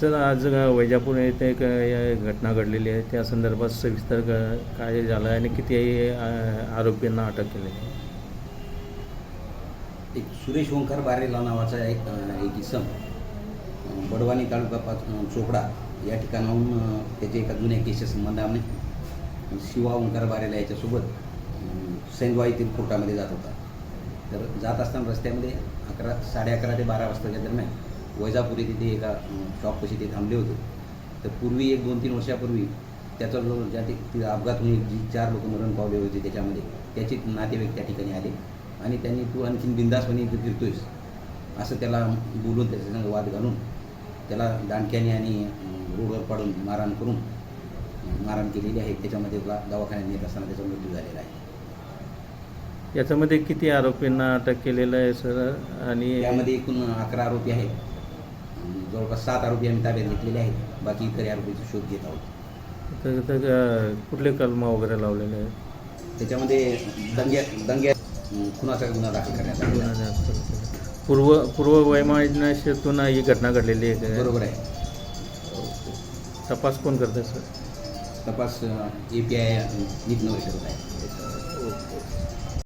Sir आज वैजापूर येथे एक घटना घडलेली आहे. त्या संदर्भात सविस्तर काय झालं आहे आणि किती आरोपींना अटक केली आहे? एक सुरेश ओंकार बारेला नावाचा एक एक इसम बडवानी तालुका पाच चोपडा या ठिकाणाहून त्याचे त्याच्या एका जुन्या केसच्या संबंधाने शिवा ओंकार बारेला याच्यासोबत अं, येथील कोर्टामध्ये जात होता. तर जात असताना रस्त्यामध्ये अकरा साडे अकरा ते बारा वाजताच्या दरम्यान वैजापूर येथे ते एका शॉपपाशी ते थांबले होते. तर पूर्वी एक दोन तीन वर्षापूर्वी त्याचा जो ज्या ते अपघात होऊन जी चार लोक मरण पावले होते त्याच्यामध्ये. त्याचे नातेवाईक त्या ठिकाणी आले. आणि त्यांनी तू आणखीन बिंदासपणे इथे फिरतोयस. असं त्याला बोलून त्याच्या संग वाद घालून त्याला दांडक्याने आणि रोडवर पाडून मारहाण करून मारहाण केलेली आहे. त्याच्यामध्ये दवाखान्यात नेत असताना त्याचा मृत्यू झालेला आहे. याच्यामध्ये किती आरोपींना अटक केलेलं आहे सर? आणि त्यामध्ये एकूण अकरा आरोपी आहेत. जवळपास सात आरोपी आम्ही ताब्यात घेतलेले आहेत. बाकी इतर आरोपीचा शोध घेत आहोत. तर- तर, अ, कुठले कलम वगैरे लावलेले आहेत? त्याच्यामध्ये दंग्या दंग्या खुनाचा गुन्हा दाखल करण्यात आलेला आहे. पूर्व पूर्व वैमानिकतून ही घटना घडलेली आहे? बरोबर आहे. तपास कोण करतं सर? तपास ए पी आय नीट नवरे करत आहे.